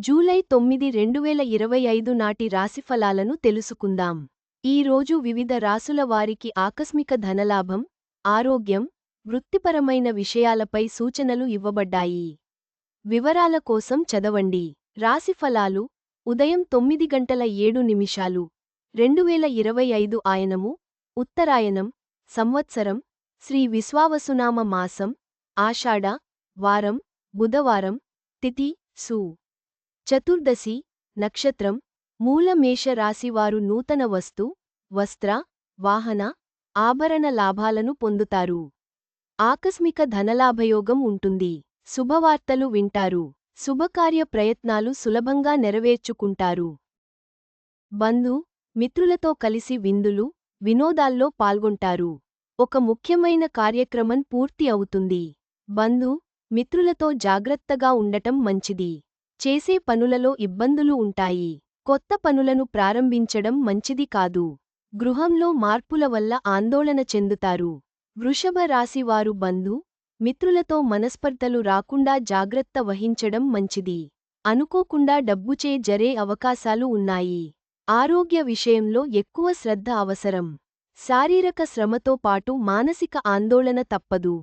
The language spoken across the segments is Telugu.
జూలై తొమ్మిది రెండువేల ఇరవై ఐదు నాటి రాశిఫలాలను తెలుసుకుందాం. ఈ రోజు వివిధ రాసుల వారికి ఆకస్మిక ధనలాభం ఆరోగ్యం వృత్తిపరమైన విషయాలపై సూచనలు ఇవ్వబడ్డాయి. వివరాల కోసం చదవండి. రాశిఫలాలు ఉదయం తొమ్మిది గంటల ఏడు నిమిషాలు రెండువేల ఇరవై ఐదు ఆయనము ఉత్తరాయణం సంవత్సరం శ్రీ విశ్వావసునామ మాసం ఆషాఢ వారం బుధవారం తిథి సు. చతుర్దశి నక్షత్రం మూల మేష రాశివారు నూతన వస్తు వస్త్ర వాహన ఆభరణ లాభాలను పొందుతారు. ఆకస్మిక ధనలాభయోగం ఉంటుంది. శుభవార్తలు వింటారు. శుభకార్య ప్రయత్నాలు సులభంగా నెరవేర్చుకుంటారు. బంధు మిత్రులతో కలిసి విందులు వినోదాల్లో పాల్గొంటారు. ఒక ముఖ్యమైన కార్యక్రమం పూర్తి అవుతుంది. బంధు మిత్రులతో జాగ్రత్తగా ఉండటం మంచిది. చేసే పనులలో ఇబ్బందులు ఉంటాయి. కొత్త పనులను ప్రారంభించడం మంచిది కాదు. గృహంలో మార్పుల వల్ల ఆందోళన చెందుతారు. వృషభ రాశివారు బంధు మిత్రులతో మనస్పర్ధలు రాకుండా జాగ్రత్త వహించడం మంచిది. అనుకోకుండా డబ్బుచే జరే అవకాశాలు ఉన్నాయి. ఆరోగ్య విషయంలో ఎక్కువ శ్రద్ధ అవసరం. శారీరక శ్రమతో పాటు మానసిక ఆందోళన తప్పదు.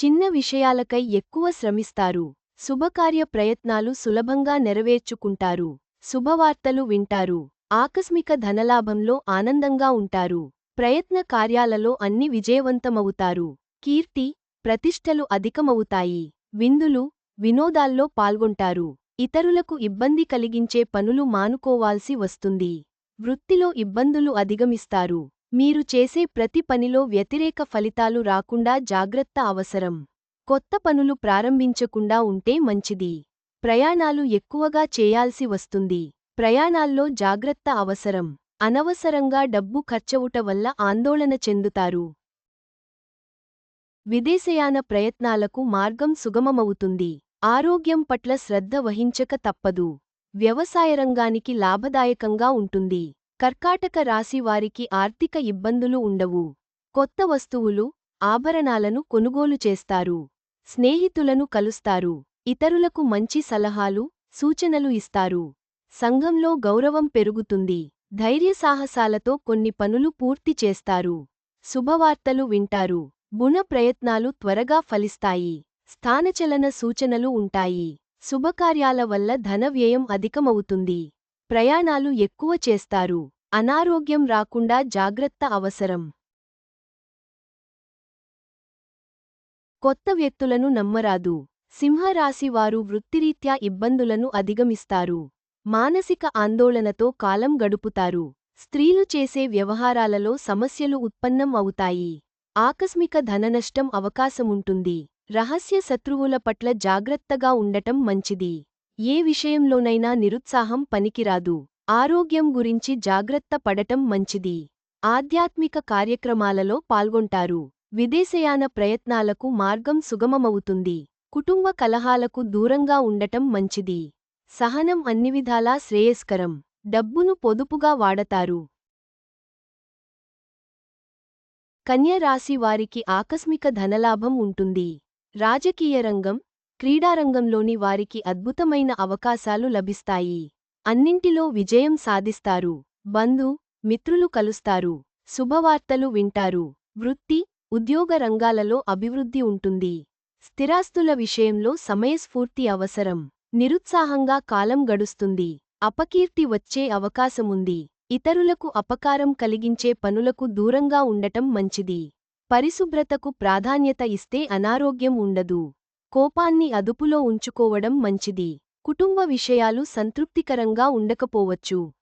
చిన్న విషయాలకై ఎక్కువ శ్రమిస్తారు. శుభకార్య ప్రయత్నాలు సులభంగా నెరవేర్చుకుంటారు. శుభవార్తలు వింటారు. ఆకస్మిక ధనలాభంలో ఆనందంగా ఉంటారు. ప్రయత్న కార్యాలలో అన్ని విజయవంతమవుతారు. కీర్తి ప్రతిష్టలు అధికమవుతాయి. విందులు వినోదాల్లో పాల్గొంటారు. ఇతరులకు ఇబ్బంది కలిగించే పనులు మానుకోవాల్సి వస్తుంది. వృత్తిలో ఇబ్బందులు అధిగమిస్తారు. మీరు చేసే ప్రతి పనిలో వ్యతిరేక ఫలితాలు రాకుండా జాగ్రత్త అవసరం. కొత్త పనులు ప్రారంభించకుండా ఉంటే మంచిది. ప్రయాణాలు ఎక్కువగా చేయాల్సి వస్తుంది. ప్రయాణాల్లో జాగ్రత్త అవసరం. అనవసరంగా డబ్బు ఖర్చవుట వల్ల ఆందోళన చెందుతారు. విదేశయాన ప్రయత్నాలకు మార్గం సుగమమవుతుంది. ఆరోగ్యం పట్ల శ్రద్ధ వహించక తప్పదు. వ్యవసాయ రంగానికి లాభదాయకంగా ఉంటుంది. కర్కాటక రాశి వారికి ఆర్థిక ఇబ్బందులు ఉండవు. కొత్త వస్తువులు ఆభరణాలను కొనుగోలు చేస్తారు. స్నేహితులను కలుస్తారు. ఇతరులకు మంచి సలహాలు సూచనలు ఇస్తారు. సంఘంలో గౌరవం పెరుగుతుంది. ధైర్యసాహసాలతో కొన్ని పనులు పూర్తి చేస్తారు. శుభవార్తలు వింటారు. గుణ ప్రయత్నాలు త్వరగా ఫలిస్తాయి. స్థానచలన సూచనలు ఉంటాయి. శుభకార్యాల వల్ల ధన వ్యయం అధికమవుతుంది. ప్రయాణాలు ఎక్కువ చేస్తారు. అనారోగ్యం రాకుండా జాగ్రత్త అవసరం. కొత్త వ్యక్తులను నమ్మరాదు. సింహరాశివారు వృత్తిరీత్యా ఇబ్బందులను అధిగమిస్తారు. మానసిక ఆందోళనతో కాలం గడుపుతారు. స్త్రీలు చేసే వ్యవహారాలలో సమస్యలు ఉత్పన్నం అవుతాయి. ఆకస్మిక ధననష్టం అవకాశముంటుంది. రహస్య శత్రువుల పట్ల జాగ్రత్తగా ఉండటం మంచిది. ఏ విషయంలోనైనా నిరుత్సాహం పనికిరాదు. ఆరోగ్యం గురించి జాగ్రత్త పడటం మంచిది. ఆధ్యాత్మిక కార్యక్రమాలలో పాల్గొంటారు. విదేశయాన ప్రయత్నాలకు మార్గం సుగమమవుతుంది. కుటుంబ కలహాలకు దూరంగా ఉండటం మంచిది. సహనం అన్నివిధాలా శ్రేయస్కరం. డబ్బును పొదుపుగా వాడతారు. కన్యరాశి వారికి ఆకస్మిక ధనలాభం ఉంటుంది. రాజకీయ రంగం క్రీడారంగంలోని వారికి అద్భుతమైన అవకాశాలు లభిస్తాయి. అన్నింటిలో విజయం సాధిస్తారు. బంధు మిత్రులు కలుస్తారు. శుభవార్తలు వింటారు. వృత్తి ఉద్యోగ రంగాలలో అభివృద్ధి ఉంటుంది. స్థిరాస్తుల విషయంలో సమయస్ఫూర్తి అవసరం. నిరుత్సాహంగా కాలం గడుస్తుంది. అపకీర్తి వచ్చే అవకాశముంది. ఇతరులకు అపకారం కలిగించే పనులకు దూరంగా ఉండటం మంచిది. పరిశుభ్రతకు ప్రాధాన్యత ఇస్తే అనారోగ్యం ఉండదు. కోపాన్ని అదుపులో ఉంచుకోవడం మంచిది. కుటుంబ విషయాలు సంతృప్తికరంగా ఉండకపోవచ్చు.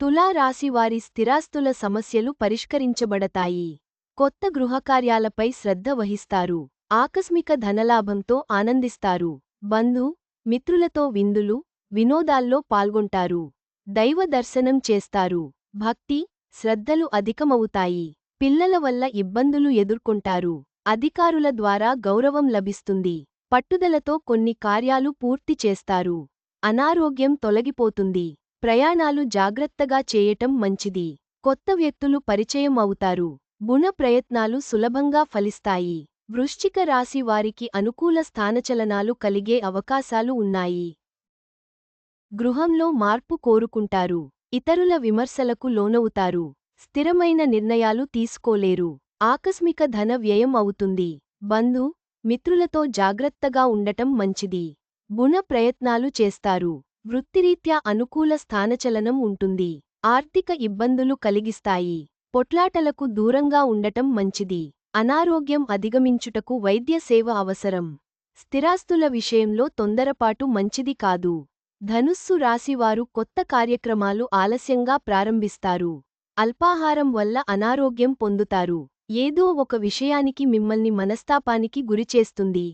తులారాశివారి స్థిరాస్తుల సమస్యలు పరిష్కరించబడతాయి. కొత్త గృహకార్యాలపై శ్రద్ధ వహిస్తారు. ఆకస్మిక ధనలాభంతో ఆనందిస్తారు. బంధు మిత్రులతో విందులు వినోదాల్లో పాల్గొంటారు. దైవ దర్శనం చేస్తారు. భక్తి శ్రద్ధలు అధికమవుతాయి. పిల్లల వల్ల ఇబ్బందులు ఎదుర్కొంటారు. అధికారుల ద్వారా గౌరవం లభిస్తుంది. పట్టుదలతో కొన్ని కార్యాలు పూర్తి చేస్తారు. అనారోగ్యం తొలగిపోతుంది. ప్రయాణాలు జాగ్రత్తగా చేయటం మంచిది. కొత్త వ్యక్తులు పరిచయం అవుతారు. గుణ ప్రయత్నాలు సులభంగా ఫలిస్తాయి. వృశ్చిక రాశి వారికి అనుకూల స్థానచలనాలు కలిగే అవకాశాలు ఉన్నాయి. గృహంలో మార్పు కోరుకుంటారు. ఇతరుల విమర్శలకు లోనవుతారు. స్థిరమైన నిర్ణయాలు తీసుకోలేరు. ఆకస్మిక ధన వ్యయం అవుతుంది. బంధు మిత్రులతో జాగ్రత్తగా ఉండటం మంచిది. గుణ ప్రయత్నాలు చేస్తారు. వృత్తిరీత్యా అనుకూల స్థానచలనం ఉంటుంది. ఆర్థిక ఇబ్బందులు కలిగిస్తాయి. పొట్లాటలకు దూరంగా ఉండటం మంచిది. అనారోగ్యం అధిగమించుటకు వైద్య సేవ అవసరం. స్థిరాస్తుల విషయంలో తొందరపాటు మంచిది కాదు. ధనుస్సు రాశివారు కొత్త కార్యక్రమాలు ఆలస్యంగా ప్రారంభిస్తారు. అల్పాహారం వల్ల అనారోగ్యం పొందుతారు. ఏదో ఒక విషయానికి మిమ్మల్ని మనస్తాపానికి గురిచేస్తుంది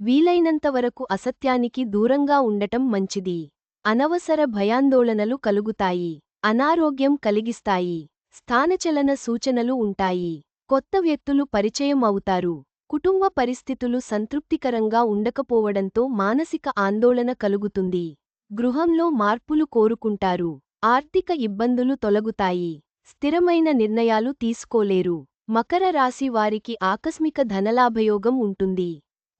వీలైనంతవరకు అసత్యానికి దూరంగా ఉండటం మంచిది. అనవసర భయాందోళనలు కలుగుతాయి. అనారోగ్యం కలిగిస్తాయి. స్థానచలన సూచనలు ఉంటాయి. కొత్త వ్యక్తులు పరిచయం అవుతారు. కుటుంబ పరిస్థితులు సంతృప్తికరంగా ఉండకపోవడంతో మానసిక ఆందోళన కలుగుతుంది. గృహంలో మార్పులు కోరుకుంటారు. ఆర్థిక ఇబ్బందులు తొలగుతాయి. స్థిరమైన నిర్ణయాలు తీసుకోలేరు. మకర రాశి వారికి ఆకస్మిక ధనలాభయోగం ఉంటుంది.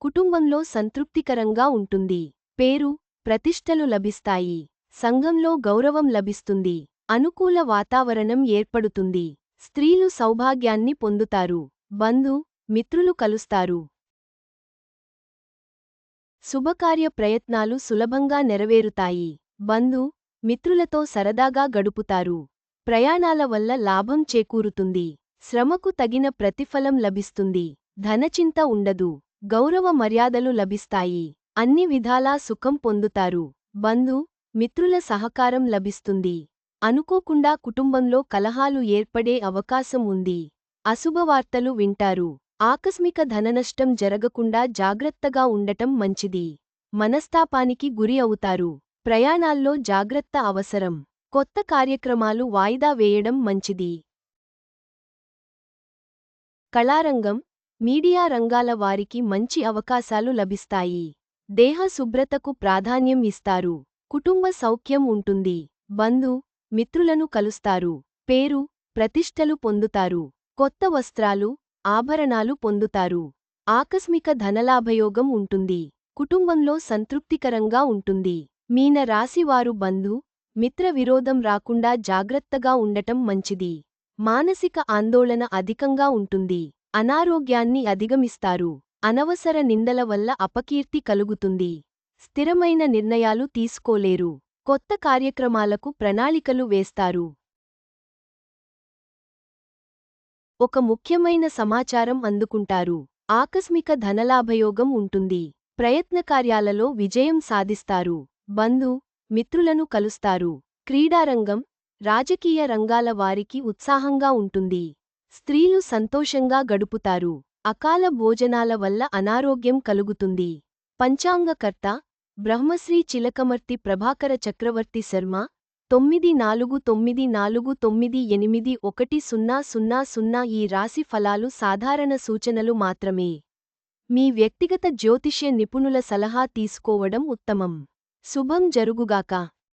కుటుంబంలో సంతృప్తికరంగా ఉంటుంది. పేరు ప్రతిష్టలు లభిస్తాయి. సంఘంలో గౌరవం లభిస్తుంది. అనుకూల వాతావరణం ఏర్పడుతుంది. స్త్రీలు సౌభాగ్యాన్ని పొందుతారు. బంధు మిత్రులు కలుస్తారు. శుభకార్య ప్రయత్నాలు సులభంగా నెరవేరుతాయి. బంధు మిత్రులతో సరదాగా గడుపుతారు. ప్రయాణాల వల్ల లాభం చేకూరుతుంది. శ్రమకు తగిన ప్రతిఫలం లభిస్తుంది. ధనచింత ఉండదు. గౌరవ మర్యాదలు లభిస్తాయి. అన్ని విధాలా సుఖం పొందుతారు. బంధు మిత్రుల సహకారం లభిస్తుంది. అనుకోకుండా కుటుంబంలో కలహాలు ఏర్పడే అవకాశం ఉంది. అశుభవార్తలు వింటారు. ఆకస్మిక ధననష్టం జరగకుండా జాగ్రత్తగా ఉండటం మంచిది. మనస్తాపానికి గురి అవుతారు. ప్రయాణాల్లో జాగ్రత్త అవసరం. కొత్త కార్యక్రమాలు వాయిదా వేయడం మంచిది. కళారంగం మీడియా రంగాల వారికి మంచి అవకాశాలు లభిస్తాయి. దేహ శుభ్రతకు ప్రాధాన్యం ఇస్తారు. కుటుంబ సౌఖ్యం ఉంటుంది. బంధు మిత్రులను కలుస్తారు. పేరు ప్రతిష్టలు పొందుతారు. కొత్త వస్త్రాలు ఆభరణాలు పొందుతారు. ఆకస్మిక ధనలాభయోగం ఉంటుంది. కుటుంబంలో సంతృప్తికరంగా ఉంటుంది. మీన రాశివారు బంధు మిత్ర విరోధం రాకుండా జాగ్రత్తగా ఉండటం మంచిది. మానసిక ఆందోళన అధికంగా ఉంటుంది. అనారోగ్యాన్ని అధిగమిస్తారు. అనవసర నిందల వల్ల అపకీర్తి కలుగుతుంది. స్థిరమైన నిర్ణయాలు తీసుకోలేరు. కొత్త కార్యక్రమాలకు ప్రణాళికలు వేస్తారు. ఒక ముఖ్యమైన సమాచారం అందుకుంటారు. ఆకస్మిక ధనలాభయోగం ఉంటుంది. ప్రయత్నకార్యాలలో విజయం సాధిస్తారు. బంధు మిత్రులను కలుస్తారు. క్రీడారంగం రాజకీయ రంగాల వారికి ఉత్సాహంగా ఉంటుంది. స్త్రీలు సంతోషంగా గడుపుతారు. అకాల భోజనాల వల్ల అనారోగ్యం కలుగుతుంది. పంచాంగకర్త బ్రహ్మశ్రీ చిలకమర్తి ప్రభాకర చక్రవర్తి శర్మ తొమ్మిది నాలుగు తొమ్మిది నాలుగు తొమ్మిది ఎనిమిది ఒకటి సున్నా సున్నా సున్నా ఈ రాశి ఫలాలు సాధారణ సూచనలు మాత్రమే. మీ వ్యక్తిగత జ్యోతిష్య నిపుణుల సలహా తీసుకోవడం ఉత్తమం. శుభం జరుగుగాక.